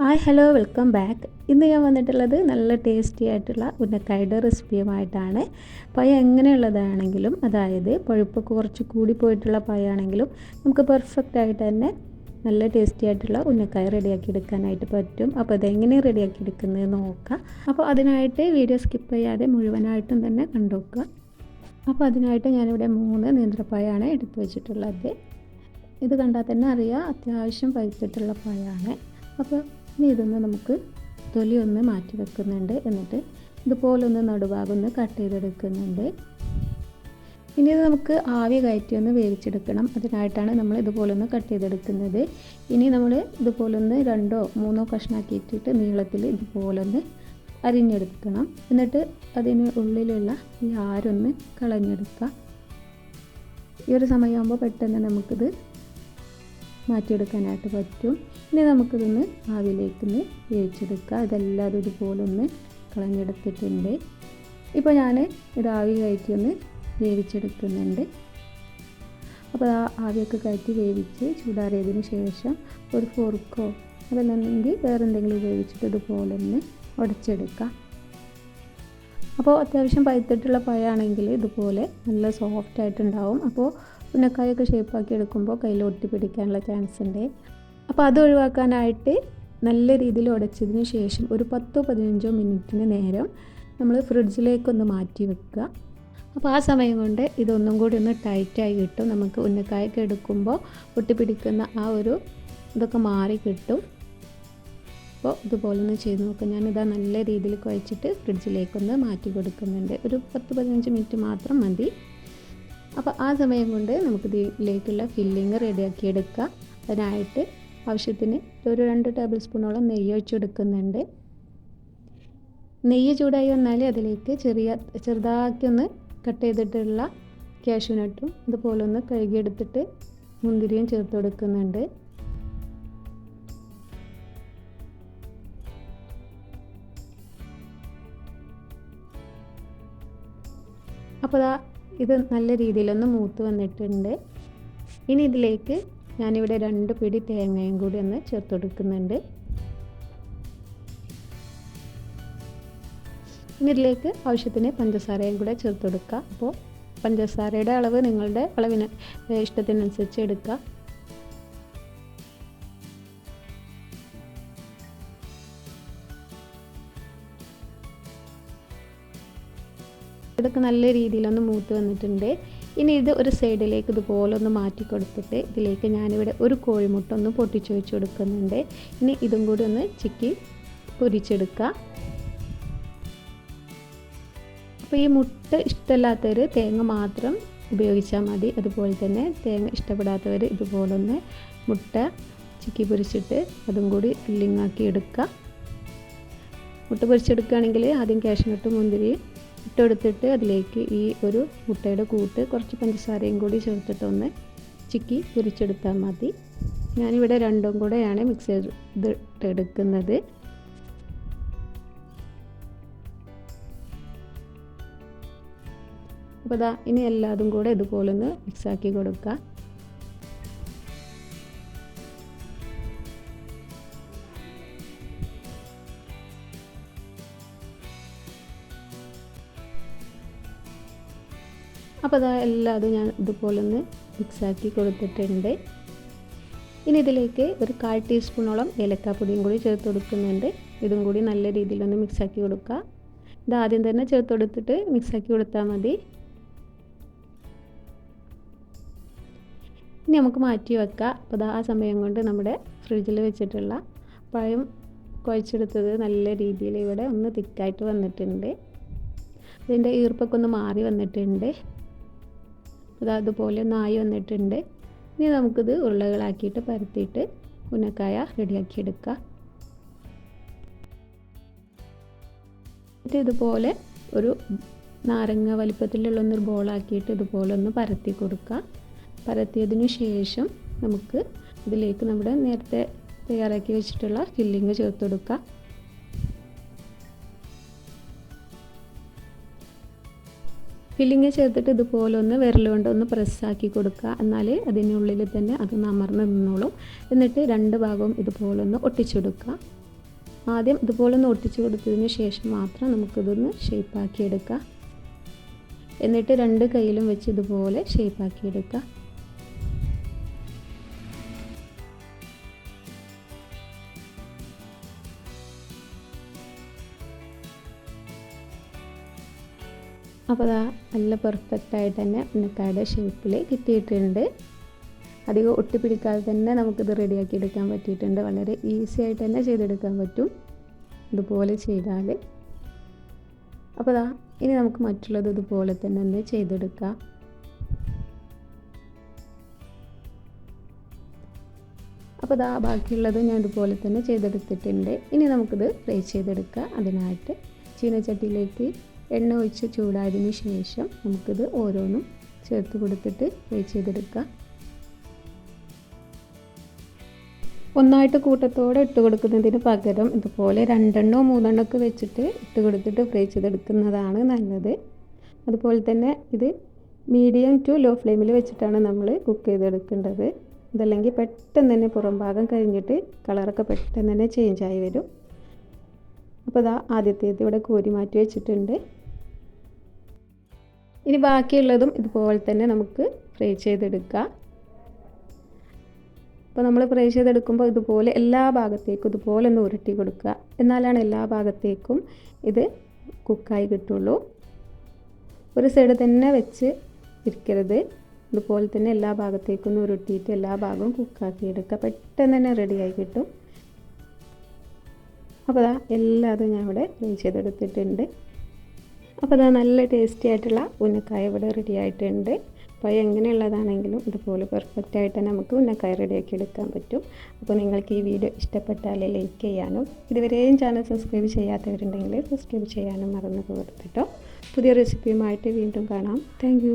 Hi hello welcome back. ഇന്ന് ഞാൻ വന്നിട്ടുള്ളത് നല്ല ടേസ്റ്റി ആയിട്ടുള്ള ഉന്നക്കായുടെ റെസിപ്പിയുമായിട്ടാണ്. പയ എങ്ങനെയുള്ളതാണെങ്കിലും അതായത് പഴുപ്പൊക്കെ കുറച്ച് കൂടി പോയിട്ടുള്ള പയാണെങ്കിലും നമുക്ക് പെർഫെക്റ്റ് ആയിട്ട് തന്നെ നല്ല ടേസ്റ്റി ആയിട്ടുള്ള ഉന്നക്കായ റെഡിയാക്കി എടുക്കാനായിട്ട് പറ്റും. അപ്പോൾ അതെങ്ങനെ റെഡിയാക്കി എടുക്കുന്നത് നോക്കാം. അപ്പോൾ അതിനായിട്ട് വീഡിയോ സ്കിപ്പ് ചെയ്യാതെ മുഴുവനായിട്ടും തന്നെ കണ്ടുവെക്കുക അപ്പോൾ അതിനായിട്ട് ഞാനിവിടെ മൂന്ന് നേന്ത്രപ്പായാണ് എടുത്തു വെച്ചിട്ടുള്ളത്. ഇത് കണ്ടാൽ തന്നെ അറിയാം അത്യാവശ്യം പഴുത്തിട്ടുള്ള പഴമാണ്. അപ്പോൾ ഇനി ഇതൊന്ന് നമുക്ക് തൊലി ഒന്ന് മാറ്റി വെക്കുന്നുണ്ട്. എന്നിട്ട് ഇതുപോലെ ഒന്ന് നടുഭാഗം ഒന്ന് കട്ട് ചെയ്തെടുക്കുന്നുണ്ട്. ഇനി ഇത് നമുക്ക് ആവി കയറ്റി ഒന്ന് വേവിച്ചെടുക്കണം. അതിനായിട്ടാണ് നമ്മൾ ഇതുപോലെ ഒന്ന് കട്ട് ചെയ്തെടുക്കുന്നത്. ഇനി നമ്മൾ ഇതുപോലെ ഒന്ന് രണ്ടോ മൂന്നോ കഷ്ണാക്കിയിട്ടിട്ട് നീളത്തിൽ ഇതുപോലെ ഒന്ന് അരിഞ്ഞെടുക്കണം. എന്നിട്ട് അതിന് ഉള്ളിലുള്ള ഈ ആരൊന്ന് കളഞ്ഞെടുക്കുക ഈ ഒരു സമയമാകുമ്പോൾ പെട്ടെന്ന് നമുക്കിത് മാറ്റിയെടുക്കാനായിട്ട് പറ്റും. ഇനി നമുക്കിതൊന്ന് ആവിയിലേക്കൊന്ന് വേവിച്ചെടുക്കുക ഇതെല്ലാവരും ഇതുപോലെ ഒന്ന് കളഞ്ഞെടുത്തിട്ടുണ്ട്. ഇപ്പോൾ ഞാൻ ഇത് ആവി കയറ്റി ഒന്ന് വേവിച്ചെടുക്കുന്നുണ്ട്. അപ്പോൾ ആ ആവിയൊക്കെ കയറ്റി വേവിച്ച് ചൂടാറിയതിന് ശേഷം ഒരു ഫോർക്കോ അതല്ലെങ്കിൽ വേറെ എന്തെങ്കിലും ഇതുപോലെ ഒന്ന് ഉടച്ചെടുക്കാം. അപ്പോൾ അത്യാവശ്യം പഴുത്തിട്ടുള്ള പഴമാണെങ്കിൽ ഇതുപോലെ നല്ല സോഫ്റ്റ് ആയിട്ടുണ്ടാവും. അപ്പോൾ ഉന്നക്കായൊക്കെ ഷേപ്പാക്കി എടുക്കുമ്പോൾ കയ്യിൽ ഒട്ടി പിടിക്കാനുള്ള ചാൻസ് ഉണ്ട്. അപ്പോൾ അത് ഒഴിവാക്കാനായിട്ട് നല്ല രീതിയിൽ ഉടച്ചതിന് ശേഷം ഒരു പത്തോ പതിനഞ്ചോ മിനിറ്റിന് നേരം നമ്മൾ ഫ്രിഡ്ജിലേക്കൊന്ന് മാറ്റി വെക്കുക. അപ്പോൾ ആ സമയം കൊണ്ട് ഇതൊന്നും കൂടി ഒന്ന് ടൈറ്റായി കിട്ടും. നമുക്ക് ഉന്നക്കായൊക്കെ എടുക്കുമ്പോൾ ഒട്ടി പിടിക്കുന്ന ആ ഒരു ഇതൊക്കെ മാറി കിട്ടും. അപ്പോൾ ഇതുപോലെ ഒന്ന് ചെയ്ത് നോക്കാം ഞാനിതാ നല്ല രീതിയിൽ കുഴച്ചിട്ട് ഫ്രിഡ്ജിലേക്കൊന്ന് മാറ്റി കൊടുക്കുന്നുണ്ട്. ഒരു പത്ത് പതിനഞ്ച് മിനിറ്റ് മാത്രം മതി. അപ്പോൾ ആ സമയം കൊണ്ട് നമുക്ക് ഇതിലേക്കുള്ള ഫില്ലിങ് റെഡിയാക്കി എടുക്കാം അതിനായിട്ട് ആവശ്യത്തിന് ഒരു രണ്ട് ടേബിൾ സ്പൂണോളം നെയ്യ് ഒഴിച്ച് കൊടുക്കുന്നുണ്ട് നെയ്യ് ചൂടായി വന്നാൽ അതിലേക്ക് ചെറിയ ചെറുതാക്കി ഒന്ന് കട്ട് ചെയ്തിട്ടുള്ള കാഷ്യൂനട്ടും ഇതുപോലെ ഒന്ന് കഴുകിയെടുത്തിട്ട് മുന്തിരിയും ചേർത്ത് കൊടുക്കുന്നുണ്ട്. അപ്പോൾ ദാ ഇത് നല്ല രീതിയിലൊന്ന് മൂത്ത് വന്നിട്ടുണ്ട്. ഇനി ഇതിലേക്ക് ഞാനിവിടെ രണ്ട് പിടി തേങ്ങയും കൂടി ഒന്ന് ചേർത്ത് കൊടുക്കുന്നുണ്ട് ഇനി ഇതിലേക്ക് ആവശ്യത്തിന് പഞ്ചസാരയും കൂടെ ചേർത്ത് കൊടുക്കുക അപ്പോൾ പഞ്ചസാരയുടെ അളവ് നിങ്ങളുടെ അളവിന് ഇഷ്ടത്തിനനുസരിച്ച് എടുക്കുക ഇതൊക്കെ നല്ല രീതിയിലൊന്ന് മൂത്ത് വന്നിട്ടുണ്ട്. ഇനി ഇത് ഒരു സൈഡിലേക്ക് ഇതുപോലെ ഒന്ന് മാറ്റി കൊടുത്തിട്ട് ഇതിലേക്ക് ഞാനിവിടെ ഒരു കോഴിമുട്ട ഒന്ന് പൊട്ടിച്ചു വെച്ച് കൊടുക്കുന്നുണ്ട്. ഇനി ഇതും കൂടി ഒന്ന് ചിക്കി പൊരിച്ചെടുക്കുക അപ്പോൾ ഈ മുട്ട ഇഷ്ടമല്ലാത്തവർ തേങ്ങ മാത്രം ഉപയോഗിച്ചാൽ മതി. അതുപോലെ തന്നെ തേങ്ങ ഇഷ്ടപ്പെടാത്തവർ ഇതുപോലൊന്ന് മുട്ട ചിക്കി പൊരിച്ചിട്ട് അതും കൂടി ഫില്ലിങ്ങാക്കി എടുക്കുക മുട്ട പൊരിച്ചെടുക്കുകയാണെങ്കിൽ ആദ്യം കാഷ്നട്ട് മുന്തിരി ഇട്ടെടുത്തിട്ട് അതിലേക്ക് ഈ ഒരു മുട്ടയുടെ കൂട്ട് കുറച്ച് പഞ്ചസാരയും കൂടി ചേർത്തിട്ടൊന്ന് ചിക്കി പൊരിച്ചെടുത്താൽ മതി. ഞാനിവിടെ രണ്ടും കൂടെയാണ് മിക്സ് ചെയ്ത് എടുക്കുന്നത്. അപ്പോൾ ഇനി എല്ലാതും കൂടെ ഇതുപോലെ ഒന്ന് മിക്സാക്കി കൊടുക്കുക അപ്പോൾ അതാ അത് ഞാൻ ഇതുപോലെ ഒന്ന് മിക്സാക്കി കൊടുത്തിട്ടുണ്ട്. ഇനി ഇതിലേക്ക് ഒരു കാൽ ടീസ്പൂണോളം ഏലക്കാപ്പൊടിയും കൂടി ചേർത്ത് കൊടുക്കുന്നുണ്ട്. ഇതും കൂടി നല്ല രീതിയിൽ രീതിയിലൊന്ന് മിക്സാക്കി കൊടുക്കുക ഇത് ആദ്യം തന്നെ ചേർത്ത് കൊടുത്തിട്ട് മിക്സാക്കി കൊടുത്താൽ മതി. ഇനി നമുക്ക് മാറ്റി വെക്കാം. അപ്പോൾ ആ സമയം കൊണ്ട് നമ്മുടെ ഫ്രിഡ്ജിൽ വെച്ചിട്ടുള്ള പഴം കുഴച്ചെടുത്തത് നല്ല രീതിയിൽ ഇവിടെ ഒന്ന് തിക്കായിട്ട് വന്നിട്ടുണ്ട്. അതിന്റെ ഈർപ്പൊക്കെ ഒന്ന് മാറി വന്നിട്ടുണ്ട്. അത് അതുപോലെ നായി വന്നിട്ടുണ്ട്. ഇനി നമുക്കിത് ഉരുളകളാക്കിയിട്ട് പരത്തിയിട്ട് ഉന്നക്കായ റെഡിയാക്കി എടുക്കാം എന്നിട്ട് ഇതുപോലെ ഒരു നാരങ്ങ വലിപ്പത്തിലുള്ള ഒന്നൊരു ബോളാക്കിയിട്ട് ഇതുപോലെ ഒന്ന് പരത്തി കൊടുക്കുക പരത്തിയതിന് ശേഷം നമുക്ക് ഇതിലേക്ക് നമ്മുടെ നേരത്തെ തയ്യാറാക്കി വെച്ചിട്ടുള്ള ഫില്ലിങ് ചേർത്ത് കൊടുക്കുക ഫില്ലിങ് ചേർത്തിട്ട് ഇതുപോലെ ഒന്ന് വിരൽ കൊണ്ട് ഒന്ന് പ്രസ്സാക്കി കൊടുക്കുക. എന്നാൽ അതിനുള്ളിൽ തന്നെ അത് അമർന്ന് നിന്നോളും. എന്നിട്ട് രണ്ട് ഭാഗവും ഇതുപോലെ ഒന്ന് ഒട്ടിച്ചെടുക്കുക. ആദ്യം ഇതുപോലെ ഒന്ന് ഒട്ടിച്ചു കൊടുത്തതിന് ശേഷം മാത്രം നമുക്കിതൊന്ന് ഷേപ്പാക്കിയെടുക്കാം എന്നിട്ട് രണ്ട് കയ്യിലും വെച്ച് ഇതുപോലെ ഷേപ്പാക്കി അപ്പോൾ അതാ നല്ല പെർഫെക്റ്റായിട്ട് തന്നെ ഉന്നക്കായുടെ ഷേപ്പിൽ കിട്ടിയിട്ടുണ്ട്. അധികം ഒട്ടിപ്പിടിക്കാതെ തന്നെ നമുക്കിത് റെഡിയാക്കി എടുക്കാൻ പറ്റിയിട്ടുണ്ട്. വളരെ ഈസി ആയിട്ട് തന്നെ ചെയ്തെടുക്കാൻ പറ്റും. ഇതുപോലെ ചെയ്താൽ അപ്പോൾ അതാ ഇനി നമുക്ക് മറ്റുള്ളത് ഇതുപോലെ തന്നെ ഒന്ന് ചെയ്തെടുക്കാം. അപ്പോൾ ഇതാ ബാക്കിയുള്ളത് ഞാൻ ഇതുപോലെ തന്നെ ചെയ്തെടുത്തിട്ടുണ്ട്. ഇനി നമുക്കിത് ഫ്രൈ ചെയ്തെടുക്കാം. അതിനായിട്ട് ചീനച്ചട്ടിയിലേക്ക് എണ്ണ ഒഴിച്ച് ചൂടായതിന് ശേഷം നമുക്കിത് ഓരോന്നും ചേർത്ത് കൊടുത്തിട്ട് ഫ്രൈ ചെയ്തെടുക്കാം. ഒന്നായിട്ട് കൂട്ടത്തോടെ ഇട്ട് കൊടുക്കുന്നതിന് പകരം ഇതുപോലെ രണ്ടെണ്ണോ മൂന്നെണ്ണോ ഒക്കെ വെച്ചിട്ട് ഇട്ട് കൊടുത്തിട്ട് ഫ്രൈ ചെയ്തെടുക്കുന്നതാണ് നല്ലത്. അതുപോലെ തന്നെ ഇത് മീഡിയം ടു ലോ ഫ്ലെയിമിൽ വെച്ചിട്ടാണ് നമ്മൾ കുക്ക് ചെയ്തെടുക്കേണ്ടത്. ഇതല്ലെങ്കിൽ പെട്ടെന്ന് തന്നെ പുറം ഭാഗം കഴിഞ്ഞിട്ട് കളറൊക്കെ പെട്ടെന്ന് തന്നെ ചേഞ്ചായി വരും. അപ്പോൾ ഇതാ ആദ്യത്തേത് ഇവിടെ കോരി മാറ്റി വെച്ചിട്ടുണ്ട്. ഇനി ബാക്കിയുള്ളതും ഇതുപോലെ തന്നെ നമുക്ക് ഫ്രൈ ചെയ്തെടുക്കാം. അപ്പോൾ നമ്മൾ ഫ്രൈ ചെയ്തെടുക്കുമ്പോൾ ഇതുപോലെ എല്ലാ ഭാഗത്തേക്കും ഇതുപോലെ ഒന്ന് ഉരുട്ടി കൊടുക്കുക. എന്നാലാണ് എല്ലാ ഭാഗത്തേക്കും ഇത് കുക്കായി കിട്ടുള്ളൂ. ഒരു സൈഡ് തന്നെ വെച്ച് ഇരിക്കരുത്. ഇതുപോലെ തന്നെ എല്ലാ ഭാഗത്തേക്കും ഒന്ന് ഉരുട്ടിയിട്ട് എല്ലാ ഭാഗവും കുക്കാക്കി എടുക്കുക. പെട്ടെന്ന് തന്നെ റെഡിയായി കിട്ടും. അപ്പോൾ അതാ എല്ലാതും ഞാൻ ഇവിടെ ഫ്രൈ ചെയ്തെടുത്തിട്ടുണ്ട്. അപ്പോൾ അതാ നല്ല ടേസ്റ്റി ആയിട്ടുള്ള ഉന്നക്കായ ഇവിടെ റെഡി ആയിട്ടുണ്ട്. അപ്പോൾ എങ്ങനെയുള്ളതാണെങ്കിലും ഇതുപോലെ പെർഫെക്റ്റ് ആയിട്ട് നമുക്ക് ഉന്നക്കായ റെഡിയാക്കി എടുക്കാൻ പറ്റും. അപ്പോൾ നിങ്ങൾക്ക് ഈ വീഡിയോ ഇഷ്ടപ്പെട്ടാൽ ലൈക്ക് ചെയ്യാനും ഇതുവരെയും ചാനൽ സബ്സ്ക്രൈബ് ചെയ്യാത്തവരുണ്ടെങ്കിൽ സബ്സ്ക്രൈബ് ചെയ്യാനും മറന്നു പോകരുത് കേട്ടോ പുതിയ റെസിപ്പിയുമായിട്ട് വീണ്ടും കാണാം. താങ്ക്